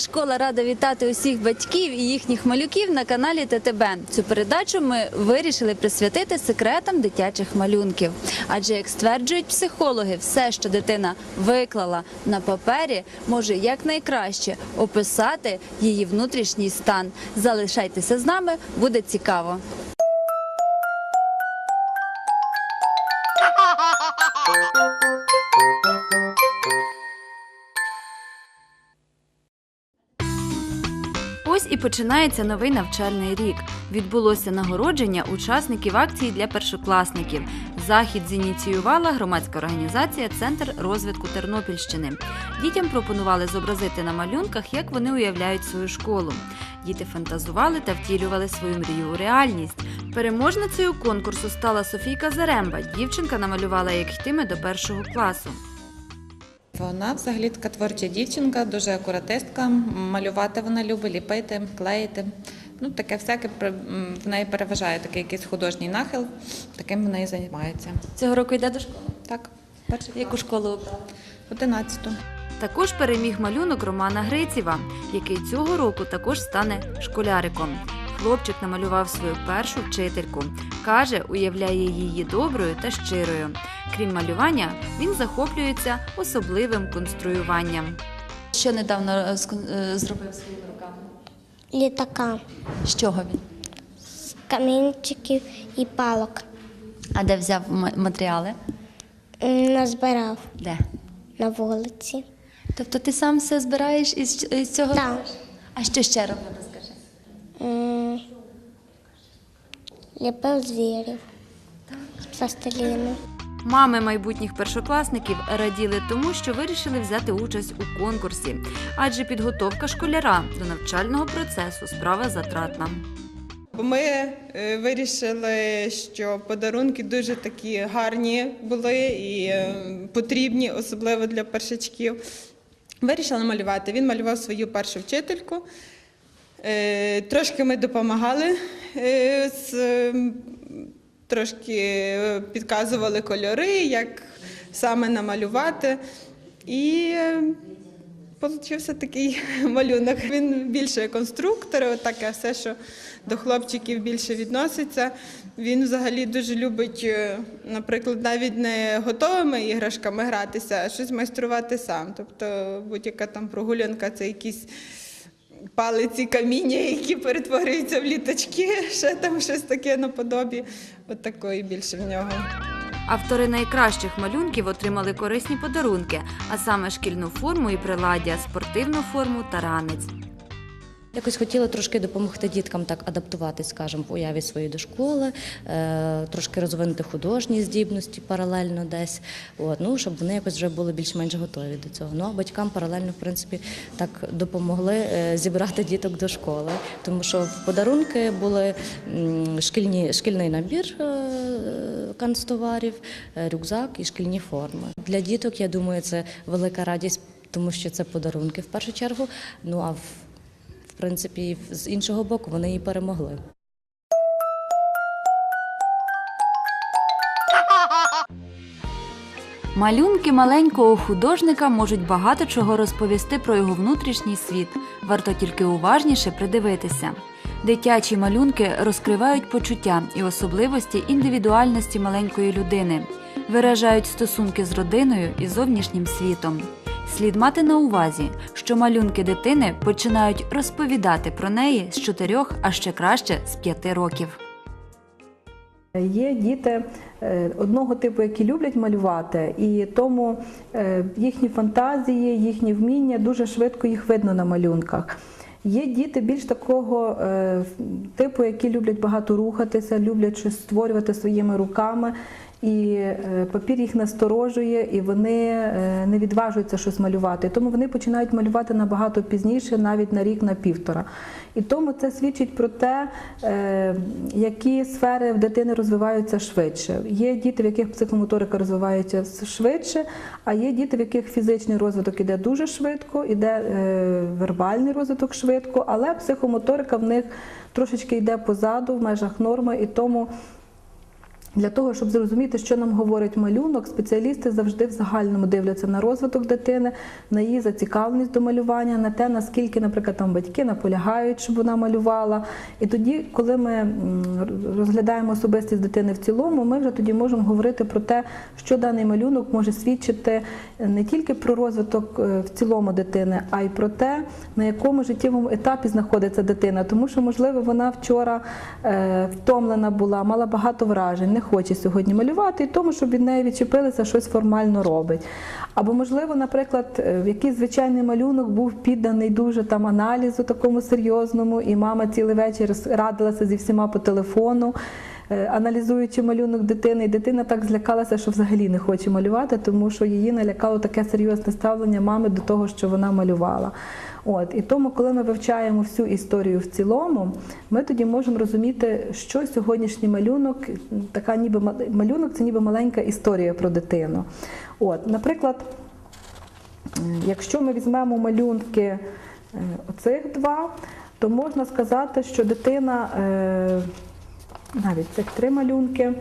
Школа рада вітати усіх батьків і їхніх малюків на каналі ТТБ. Цю передачу ми вирішили присвятити секретам дитячих малюнків. Адже, як стверджують психологи, все, що дитина виклала на папері, може якнайкраще описати її внутрішній стан. Залишайтеся з нами, буде цікаво. Починається новий навчальний рік. Відбулося нагородження учасників акції для першокласників. Захід зініціювала громадська організація Центр розвитку Тернопільщини. Дітям пропонували зобразити на малюнках, як вони уявляють свою школу. Діти фантазували та втілювали свою мрію у реальність. Переможницею конкурсу стала Софійка Заремба. Дівчинка намалювала, як йтиме до першого класу. Вона взагалі така творча дівчинка, дуже акуратистка. Малювати вона любить, ліпити, клеїти. Ну, таке всяке в неї переважає такий якийсь художній нахил, таким вона і займається. Цього року йде до школи. Так, перший Яку школу? 11. Також переміг малюнок Романа Грицєва, який цього року також стане школяриком. Хлопчик намалював свою першу вчительку. Каже, уявляє її доброю та щирою. Крім малювання, він захоплюється особливим конструюванням. Що недавно е, зробив своїми руками? літака, З чого він? з камінчиків і палок. А де взяв матеріали? Назбирав Де? на вулиці. Тобто ти сам все збираєш із, із цього? Так. А що ще робив, розкажи? М, Ліпив звірів з пластиліну. Мами майбутніх першокласників раділи тому, що вирішили взяти участь у конкурсі, адже підготовка школяра до навчального процесу справа затратна. Ми е, вирішили, що подарунки дуже такі гарні були і е, потрібні, особливо для першачків. Вирішили малювати. Він малював свою першу вчительку. Е, Трошки ми допомагали, з, трошки е, підказували кольори, як саме намалювати. І е, Получився такий малюнок. Він більше конструктор, таке все, що до хлопчиків більше відноситься. Він взагалі дуже любить, е, наприклад, навіть не готовими іграшками гратися, а щось майструвати сам. Тобто будь-яка там прогулянка це якісь палиці, каміння, які перетворюються в літачки, ще там щось таке наподобі. От такої більше в нього. Автори найкращих малюнків отримали корисні подарунки, а саме шкільну форму і приладдя, спортивну форму та ранець. Якось хотіли трошки допомогти діткам так адаптуватись, скажімо, в уяві своєї до школи, е, трошки розвинути художні здібності паралельно десь, от, ну, щоб вони якось вже були більш-менш готові до цього. Ну а батькам паралельно, в принципі, так допомогли е, зібрати діток до школи, тому що в подарунки були шкільні, шкільний набір е, канцтоварів, рюкзак і шкільні форми. Для діток, я думаю, це велика радість, тому що це подарунки в першу чергу. Ну а принципі, з іншого боку, вони і перемогли. Малюнки маленького художника можуть багато чого розповісти про його внутрішній світ. Варто тільки уважніше придивитися. Дитячі малюнки розкривають почуття і особливості індивідуальності маленької людини, виражають стосунки з родиною і зовнішнім світом. Слід мати на увазі, що малюнки дитини починають розповідати про неї з 4, а ще краще з 5 років. Є діти е, одного типу, які люблять малювати, і тому е, їхні фантазії, їхні вміння дуже швидко їх видно на малюнках. Є діти більш такого е, типу, які люблять багато рухатися, люблять щось створювати своїми руками. І е, папір їх насторожує, і вони е, не відважуються щось малювати. Тому вони починають малювати набагато пізніше, навіть на рік, на півтора. І тому це свідчить про те, е, які сфери в дитини розвиваються швидше. Є діти, в яких психомоторика розвивається швидше, а є діти, в яких фізичний розвиток іде дуже швидко, іде вербальний розвиток швидко, але психомоторика в них трошечки йде позаду в межах норми, і тому Для того, щоб зрозуміти, що нам говорить малюнок, спеціалісти завжди в загальному дивляться на розвиток дитини, на її зацікавленість до малювання, на те, наскільки, наприклад, там батьки наполягають, щоб вона малювала. І тоді, коли ми розглядаємо особистість дитини в цілому, ми вже тоді можемо говорити про те, що даний малюнок може свідчити не тільки про розвиток е, в цілому дитини, а й про те, на якому життєвому етапі знаходиться дитина. Тому що, можливо, вона вчора е, втомлена була, мала багато вражень, хоче сьогодні малювати, і тому, щоб від неї відчепилися, щось формально робить. Або, можливо, наприклад, е, якийсь звичайний малюнок був підданий дуже там аналізу такому серйозному, і мама цілий вечір радилася зі всіма по телефону. е, Аналізуючи малюнок дитини, і дитина так злякалася, що взагалі не хоче малювати, тому що її налякало таке серйозне ставлення мами до того, що вона малювала. От і тому, коли ми вивчаємо всю історію в цілому, ми тоді можемо розуміти, що сьогоднішній малюнок, така ніби малюнок, це ніби маленька історія про дитину. От, наприклад, якщо ми візьмемо малюнки е, оцих два, то можна сказати, що дитина, е, навіть цих три малюнки,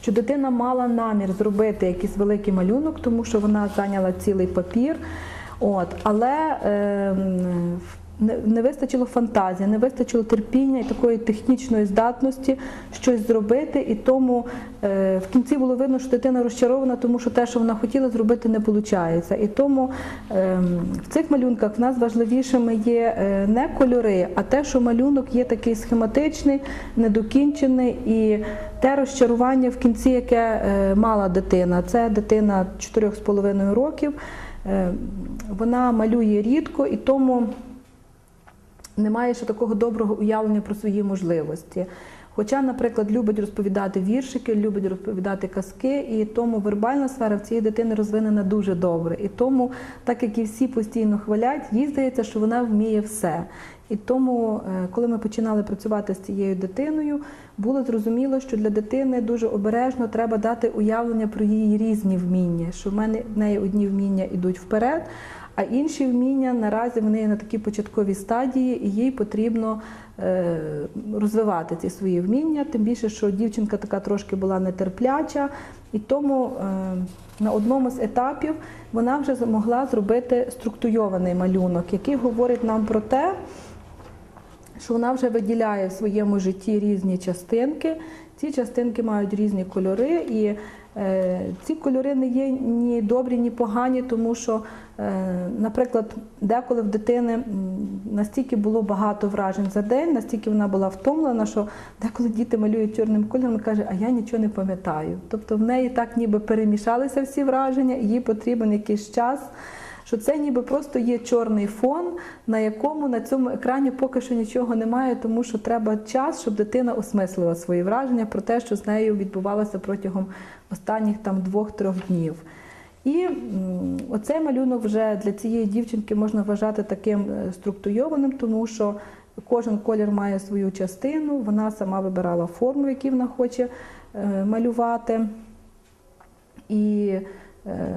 що дитина мала намір зробити якийсь великий малюнок, тому що вона зайняла цілий папір. От, але е, не, не вистачило фантазії, не вистачило терпіння і такої технічної здатності щось зробити. І тому е, в кінці було видно, що дитина розчарована, тому що те, що вона хотіла зробити, не виходить. І тому е, в цих малюнках в нас важливішими є е, не кольори, а те, що малюнок є такий схематичний, недокінчений і те розчарування в кінці, яке е, мала дитина. Це дитина 4,5 років. Е, Вона малює рідко і тому немає ще такого доброго уявлення про свої можливості. Хоча, наприклад, любить розповідати віршики, любить розповідати казки, і тому вербальна сфера в цієї дитини розвинена дуже добре. І тому, так як і всі постійно хвалять, їй здається, що вона вміє все. І тому, е, коли ми починали працювати з цією дитиною, було зрозуміло, що для дитини дуже обережно треба дати уявлення про її різні вміння, що в мене в неї одні вміння йдуть вперед, а інші вміння наразі вони на такій початковій стадії, і їй потрібно розвивати ці свої вміння. Тим більше, що дівчинка така трошки була нетерпляча, і тому е, на одному з етапів вона вже змогла зробити структурований малюнок, який говорить нам про те, що вона вже виділяє в своєму житті різні частинки. Ці частинки мають різні кольори, і е, ці кольори не є ні добрі, ні погані, тому що, е, наприклад, деколи в дитини настільки було багато вражень за день, настільки вона була втомлена, що деколи діти малюють чорним кольором і каже, а я нічого не пам'ятаю. Тобто в неї так ніби перемішалися всі враження, їй потрібен якийсь час що це ніби просто є чорний фон, на якому на цьому екрані поки що нічого немає, тому що треба час, щоб дитина осмислила свої враження про те, що з нею відбувалося протягом останніх там двох-трьох днів. І оцей малюнок вже для цієї дівчинки можна вважати таким е, структурованим, тому що кожен колір має свою частину, вона сама вибирала форму, якій вона хоче е, малювати. І е,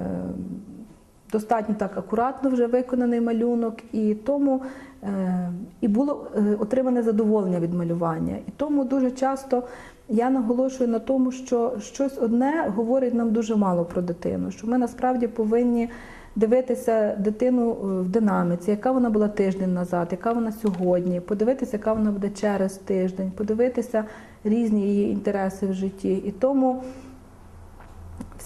достатньо так акуратно вже виконаний малюнок, і тому е, і було е, отримане задоволення від малювання. І тому дуже часто я наголошую на тому, що щось одне говорить нам дуже мало про дитину, що ми насправді повинні дивитися дитину е, в динаміці, яка вона була тиждень назад, яка вона сьогодні, подивитися, яка вона буде через тиждень, подивитися різні її інтереси в житті. І тому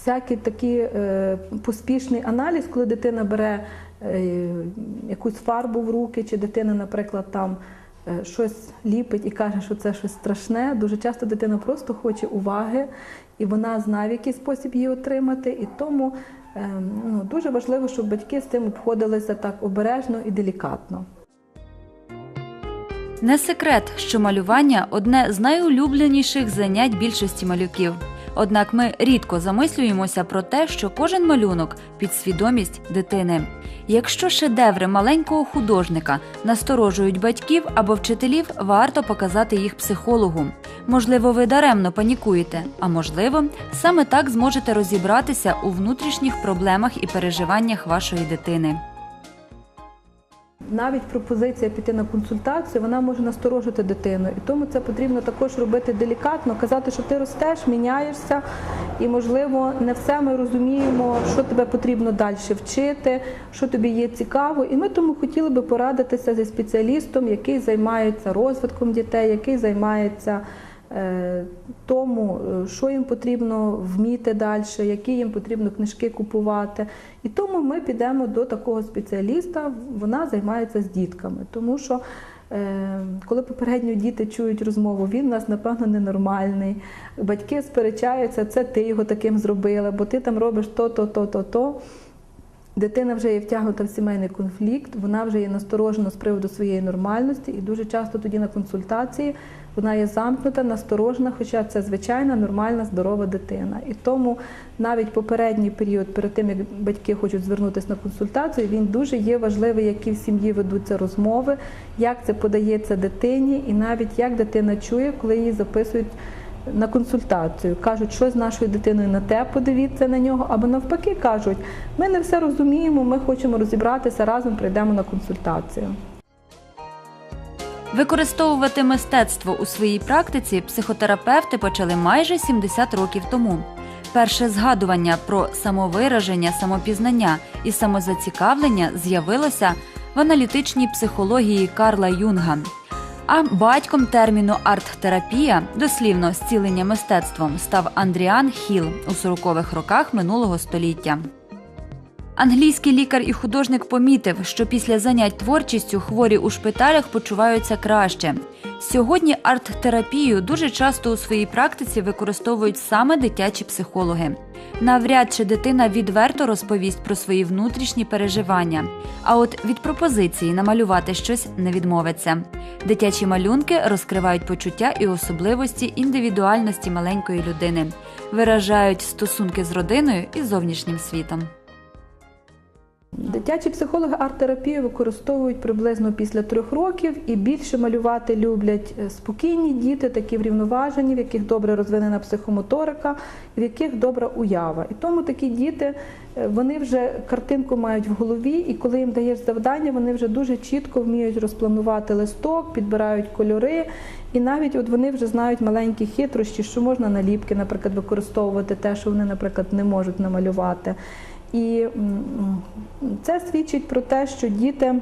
всякий такий е, поспішний аналіз, коли дитина бере е, якусь фарбу в руки, чи дитина, наприклад, там е, щось ліпить і каже, що це щось страшне. Дуже часто дитина просто хоче уваги, і вона знає, в який спосіб її отримати. І тому ну, дуже важливо, щоб батьки з цим обходилися так обережно і делікатно. Не секрет, що малювання одне з найулюбленіших занять більшості малюків. Однак ми рідко замислюємося про те, що кожен малюнок під свідомість дитини. Якщо шедеври маленького художника насторожують батьків або вчителів, варто показати їх психологу. Можливо, ви даремно панікуєте, а можливо, саме так зможете розібратися у внутрішніх проблемах і переживаннях вашої дитини. Навіть пропозиція піти на консультацію, вона може насторожити дитину. І тому це потрібно також робити делікатно, казати, що ти ростеш, міняєшся, і, можливо, не все ми розуміємо, що тебе потрібно далі вчити, що тобі є цікаво. І ми тому хотіли би порадитися зі спеціалістом, який займається розвитком дітей, який займається тому, е, що їм потрібно вміти далі, які їм потрібно книжки купувати. І тому ми підемо до такого спеціаліста, вона займається з дітками, тому що. е, Коли попередньо діти чують розмову, він у нас, напевно, ненормальний. Батьки сперечаються, це ти його таким зробила, бо ти там робиш то, то, то, то, то. Дитина вже є втягнута в сімейний конфлікт, вона вже є насторожена з приводу своєї нормальності, і дуже часто тоді на консультації вона є замкнута, насторожена, хоча це звичайна, нормальна, здорова дитина. І тому навіть попередній період, перед тим як батьки хочуть звернутися на консультацію, він дуже є важливий, які в сім'ї ведуться розмови, як це подається дитині, і навіть як дитина чує, коли її записують на консультацію. Кажуть, що з нашою дитиною на те, подивіться на нього, або навпаки кажуть, ми не все розуміємо, ми хочемо розібратися, разом прийдемо на консультацію. Використовувати мистецтво у своїй практиці психотерапевти почали майже 70 років тому. Перше згадування про самовираження, самопізнання і самозацікавлення з'явилося в аналітичній психології Карла Юнга. А батьком терміну арт-терапія, дослівно зцілення мистецтвом, став Андріан Хіл у 40-х роках минулого століття. Англійський лікар і художник помітив, що після занять творчістю хворі у шпиталях почуваються краще. Сьогодні арт-терапію дуже часто у своїй практиці використовують саме дитячі психологи. Навряд чи дитина відверто розповість про свої внутрішні переживання. А от від пропозиції намалювати щось не відмовиться. Дитячі малюнки розкривають почуття і особливості індивідуальності маленької людини, виражають стосунки з родиною і зовнішнім світом. Дитячі психологи арт-терапію використовують приблизно після трьох років і більше малювати люблять е, спокійні діти, такі врівноважені, в яких добре розвинена психомоторика, в яких добра уява. І тому такі діти е, вони вже картинку мають в голові, і коли їм даєш завдання, вони вже дуже чітко вміють розпланувати листок, підбирають кольори. І навіть от вони вже знають маленькі хитрощі, що можна наліпки, наприклад, використовувати те, що вони, наприклад, не можуть намалювати. І це свідчить про те, що діти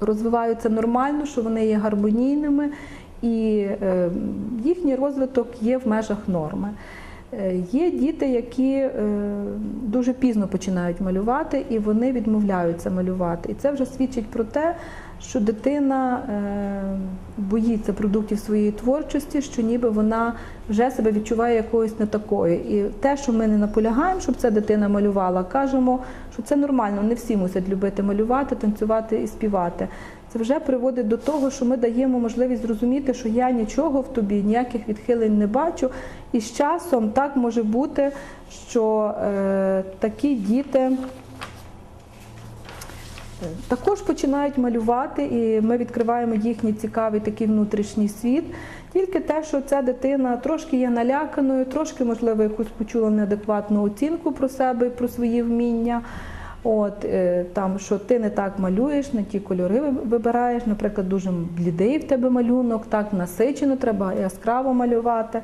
розвиваються нормально, що вони є гармонійними, і е, їхній розвиток є в межах норми. Е, Є діти, які е, дуже пізно починають малювати, і вони відмовляються малювати. І це вже свідчить про те, що дитина е, боїться продуктів своєї творчості, що ніби вона вже себе відчуває якоюсь не такою. І те, що ми не наполягаємо, щоб ця дитина малювала, кажемо, що це нормально, не всі мусять любити малювати, танцювати і співати. Це вже приводить до того, що ми даємо можливість зрозуміти, що я нічого в тобі, ніяких відхилень не бачу. І з часом так може бути, що е, такі діти. Також починають малювати, і ми відкриваємо їхній цікавий такий внутрішній світ. Тільки те, що ця дитина трошки є наляканою, трошки, можливо, якусь почула неадекватну оцінку про себе про свої вміння. От е, там, що ти не так малюєш, не ті кольори вибираєш, наприклад, дуже блідий в тебе малюнок, так насичено, треба яскраво малювати.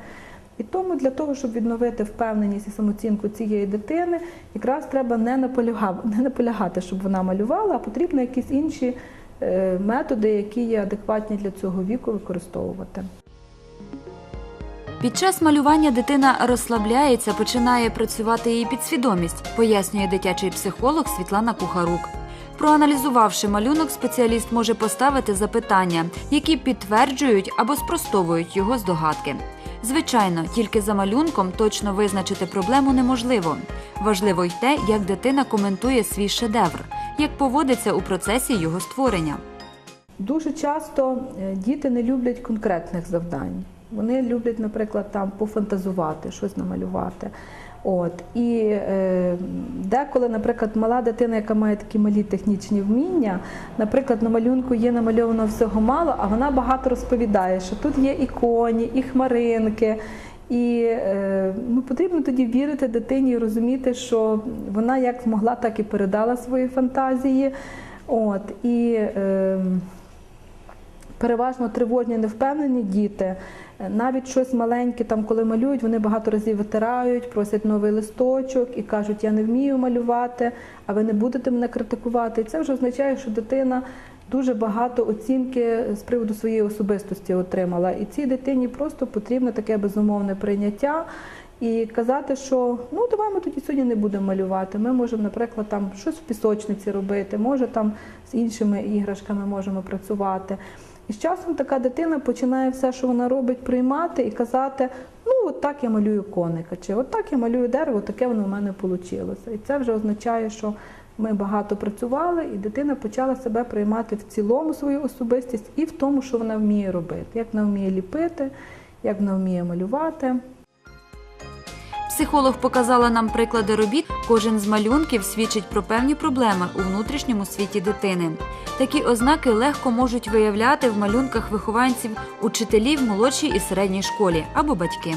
І тому для того, щоб відновити впевненість і самооцінку цієї дитини, якраз треба не наполягати, не наполягати, щоб вона малювала, а потрібно якісь інші е, методи, які є адекватні для цього віку, використовувати. Під час малювання дитина розслабляється, починає працювати її підсвідомість, пояснює дитячий психолог Світлана Кухарук. Проаналізувавши малюнок, спеціаліст може поставити запитання, які підтверджують або спростовують його здогадки. Звичайно, тільки за малюнком точно визначити проблему неможливо. Важливо й те, як дитина коментує свій шедевр, як поводиться у процесі його створення. Дуже часто е, діти не люблять конкретних завдань. Вони люблять, наприклад, там пофантазувати, щось намалювати. От і е, деколи, наприклад, мала дитина, яка має такі малі технічні вміння, наприклад, на малюнку є намальовано всього мало, а вона багато розповідає, що тут є і коні, і хмаринки. І е, ну, потрібно тоді вірити дитині і розуміти, що вона як змогла, так і передала свої фантазії. От, і е, переважно тривожні, невпевнені діти, навіть щось маленьке, там, коли малюють, вони багато разів витирають, просять новий листочок і кажуть, я не вмію малювати, а ви не будете мене критикувати. І це вже означає, що дитина дуже багато оцінки з приводу своєї особистості отримала. І цій дитині просто потрібно таке безумовне прийняття. І казати, що ну давай ми тоді сьогодні не будемо малювати. Ми можемо, наприклад, там щось в пісочниці робити, може там з іншими іграшками можемо працювати. І з часом така дитина починає все, що вона робить, приймати і казати: ну, от так я малюю коника, чи от так я малюю дерево, таке воно в мене вийшло. І це вже означає, що ми багато працювали, і дитина почала себе приймати в цілому свою особистість і в тому, що вона вміє робити, як вона вміє ліпити, як вона вміє малювати. Психолог показала нам приклади робіт. Кожен з малюнків свідчить про певні проблеми у внутрішньому світі дитини. Такі ознаки легко можуть виявляти в малюнках вихованців, учителів молодшій і середній школі або батьки.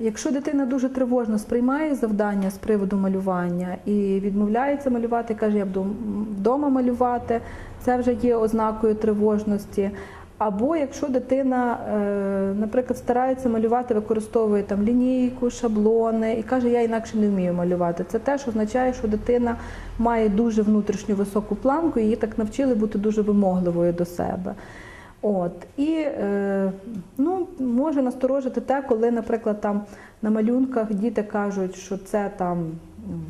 Якщо дитина дуже тривожно сприймає завдання з приводу малювання і відмовляється малювати, каже, я буду вдома малювати, це вже є ознакою тривожності. Або якщо дитина, е, наприклад, старається малювати, використовує там лінійку, шаблони і каже, я інакше не вмію малювати. Це теж означає, що дитина має дуже внутрішню високу планку, її так навчили бути дуже вимогливою до себе. От і е, ну, може насторожити те, коли, наприклад, там на малюнках діти кажуть, що це там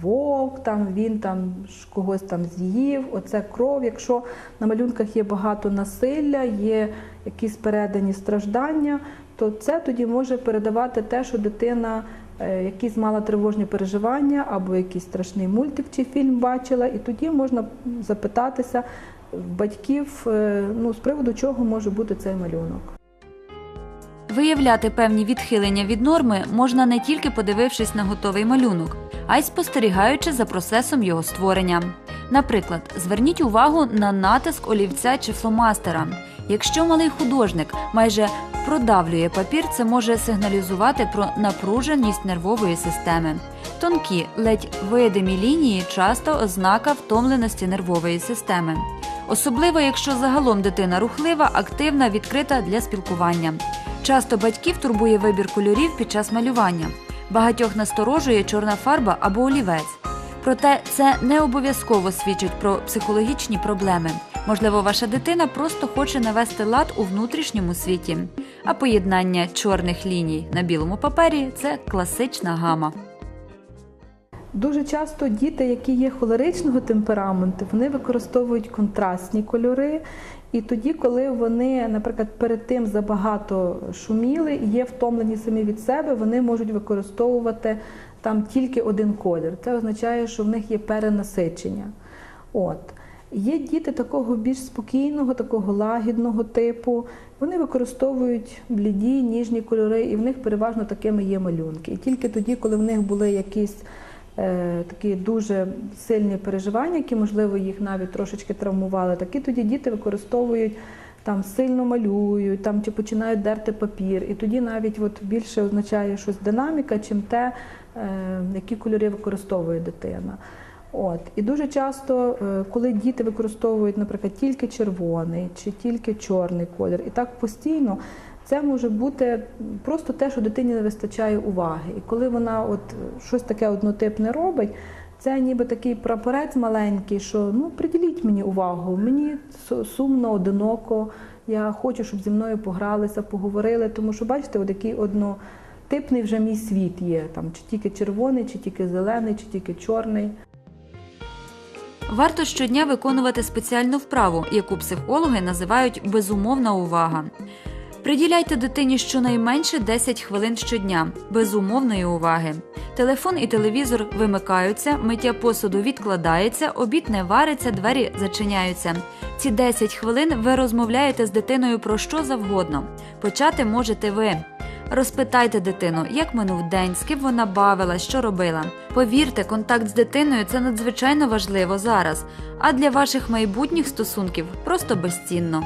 вовк, там він там когось там з'їв, оце кров. Якщо на малюнках є багато насилля, є якісь передані страждання, то це тоді може передавати те, що дитина е, якісь мала тривожні переживання або якийсь страшний мультик чи фільм бачила, і тоді можна запитатися в батьків, е, ну, з приводу чого може бути цей малюнок. Виявляти певні відхилення від норми можна не тільки подивившись на готовий малюнок, а й спостерігаючи за процесом його створення. Наприклад, зверніть увагу на натиск олівця чи фломастера. Якщо малий художник майже продавлює папір, це може сигналізувати про напруженість нервової системи. Тонкі, ледь видимі лінії часто ознака втомленості нервової системи. Особливо, якщо загалом дитина рухлива, активна, відкрита для спілкування. Часто батьків турбує вибір кольорів під час малювання. Багатьох насторожує чорна фарба або олівець. Проте це не обов'язково свідчить про психологічні проблеми. Можливо, ваша дитина просто хоче навести лад у внутрішньому світі. А поєднання чорних ліній на білому папері це класична гама. Дуже часто діти, які є холеричного темпераменту, вони використовують контрастні кольори. І тоді, коли вони, наприклад, перед тим забагато шуміли і є втомлені самі від себе, вони можуть використовувати там тільки один колір. Це означає, що в них є перенасичення. От. Є діти такого більш спокійного, такого лагідного типу. Вони використовують бліді, ніжні кольори, і в них переважно такими є малюнки. І тільки тоді, коли в них були якісь такі дуже сильні переживання, які, можливо, їх навіть трошечки травмували, такі тоді діти використовують там сильно малюють, там чи починають дерти папір. І тоді навіть от більше означає щось динаміка, чим те, е, які кольори використовує дитина. От. І дуже часто, е, коли діти використовують, наприклад, тільки червоний чи тільки чорний колір, і так постійно, це може бути просто те, що дитині не вистачає уваги. І коли вона от щось таке однотипне робить, це ніби такий прапорець маленький, що ну приділіть мені увагу, мені сумно, одиноко. Я хочу, щоб зі мною погралися, поговорили. Тому що, бачите, от який однотипний вже мій світ є. Там чи тільки червоний, чи тільки зелений, чи тільки чорний. Варто щодня виконувати спеціальну вправу, яку психологи називають безумовна увага. Приділяйте дитині щонайменше 10 хвилин щодня безумовної уваги. Телефон і телевізор вимикаються, миття посуду відкладається, обід не вариться, двері зачиняються. Ці 10 хвилин ви розмовляєте з дитиною про що завгодно. Почати можете ви. Розпитайте дитину, як минув день, з ким вона бавилась, що робила. Повірте, контакт з дитиною це надзвичайно важливо зараз, а для ваших майбутніх стосунків просто безцінно.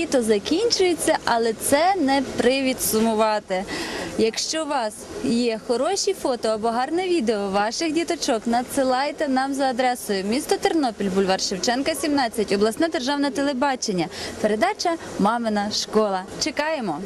Літо закінчується, але це не привід сумувати. Якщо у вас є хороші фото або гарне відео ваших діточок, надсилайте нам за адресою місто Тернопіль, бульвар Шевченка, 17, обласне державне телебачення. Передача Мамина школа. Чекаємо.